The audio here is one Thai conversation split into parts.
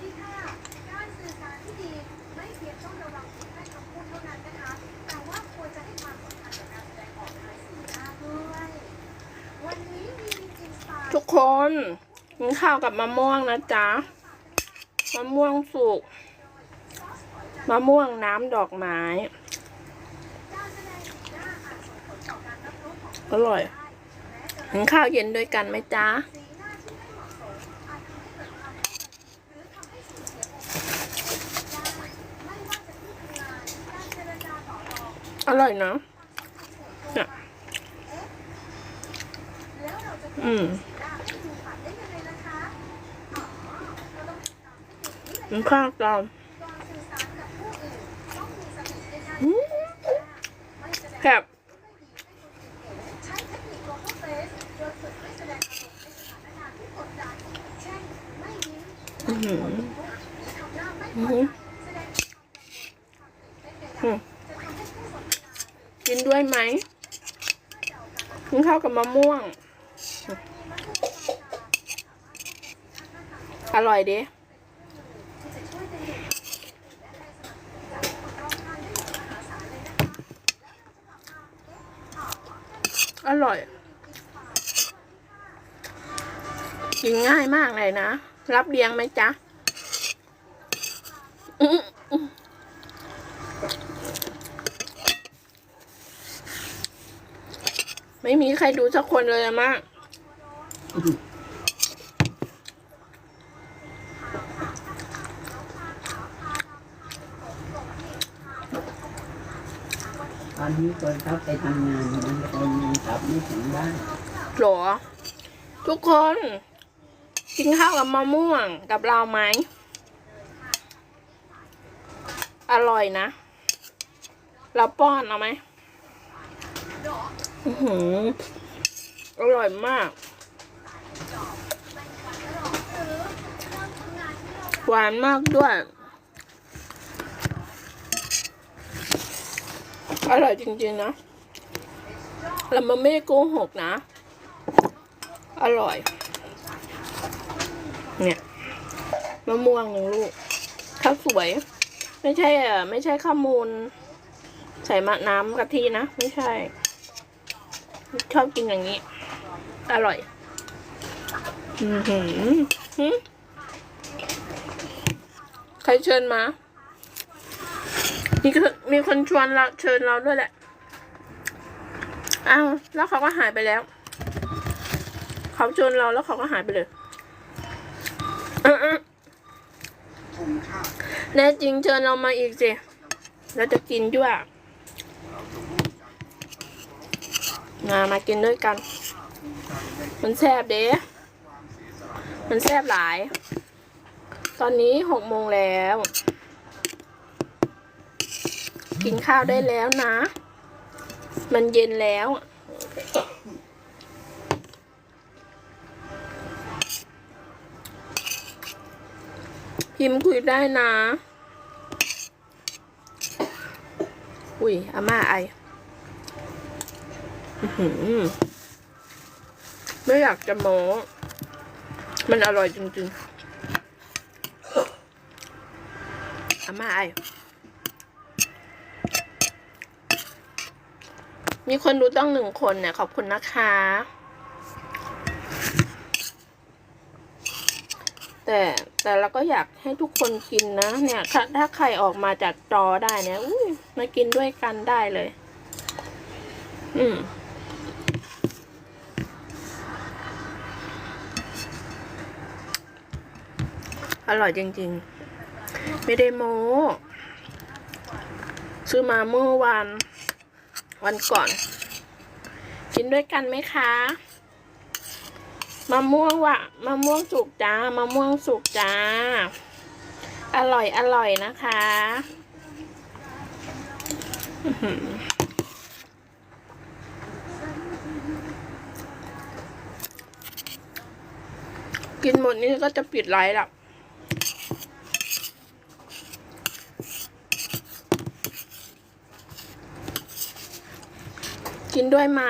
ที่ดีไม่เพียงต้องระวังเพียงแค่คำพูดเท่านั้นนะคะแต่ว่าควรจะให้ความสำคัญกับการแสดงออกทางสีหน้าด้วยวันนี้มีอินสปายทุกคนกินข้าวกับมะม่วงนะจ๊ะ มะม่วงสุก มะม่วงน้ำดอกไม้อาจส่งผลต่อการรับรู้ของอร่อยกินข้าวเย็นด้วยกันไหมจ๊ะ เทคนิคนี้เลยนข้าวกันก่อนสื่อสารกับผู้อื่นต้องมีสติในการอืมแสดงแซ่บอารมอื้อ ด้วยไหมกินข้าวกับมะม่วง อร่อยดิที่จะช่วยเด้ออร่อย กินง่ายมากเลยนะ รับเลี้ยงไหมจ๊ะอื้ออื้อไม่มี ใครดูสักคนเลยอะมากตอนนี้คนเขาไปทำงานบางคนยังกลับไม่ถึงบ้านหรอ ทุกคน กินข้าวกับมะม่วงกับเราไหม อร่อยนะ เราป้อนเอาไหม อือหืออร่อยมาก หวานมากด้วย อร่อยจริงๆนะ แล้วมันไม่ได้โกหกนะ อร่อย เนี่ยมะม่วงหนึ่งลูกข้าวสวย ไม่ใช่อะ ไม่ใช่ข้าวมูล ใส่มะน้ำกะทินะ ไม่ใช่ ชอบกินอย่างนี้ อร่อย อือหือหือใครเชิญมา มีคนมีคนชวนเราเชิญเราด้วยแหละ อ้าว แล้วเขาก็หายไปแล้ว เขาชวนเราแล้วเขาก็หายไปเลยเออเออแน่จริงเชิญเรามาอีกสิเราจะกินด้วย มามากินด้วยกัน มันแซ่บเด้มันแซ่บหลาย ตอนนี้หกโมงแล้ว กินข้าวได้แล้วนะ มันเย็นแล้ว พิมพ์คุยได้นะ อุ้ยอาม่าไออื้อหือ ไม่อยากจะโม้มันอร่อยจริงๆอามาไอมีคนดูต้องหนึ่งคนเนี่ย ขอบคุณนะคะ แต่แต่เราก็อยากให้ทุกคนกินนะเนี่ยถ้าถ้าใครออกมาจากจอได้เนี่ยอุ้ยมากินด้วยกันได้เลย อืม อร่อยจริงๆ ไม่ได้โม้ซื้อมาเมื่อวานวันก่อน กินด้วยกันไหมคะมะม่วงวะมะม่วงสุกจ้ามะม่วงสุกจ้า อร่อยอร่อยนะคะกินหมดนี้ก็จะปิดไลฟ์ละ กินด้วยไหม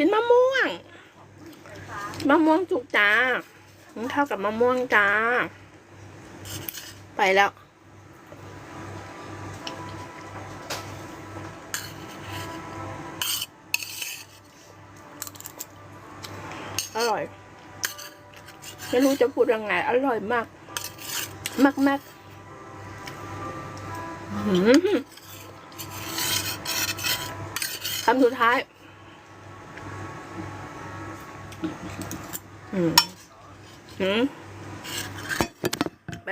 กินมะม่วง มะม่วงจุกจ้าเท่ากับมะม่วงจ้า ไปแล้วอร่อยไม่รู้จะพูดยังไง อร่อยมาก มากมากหือคำสุดท้าย อืมอืมไป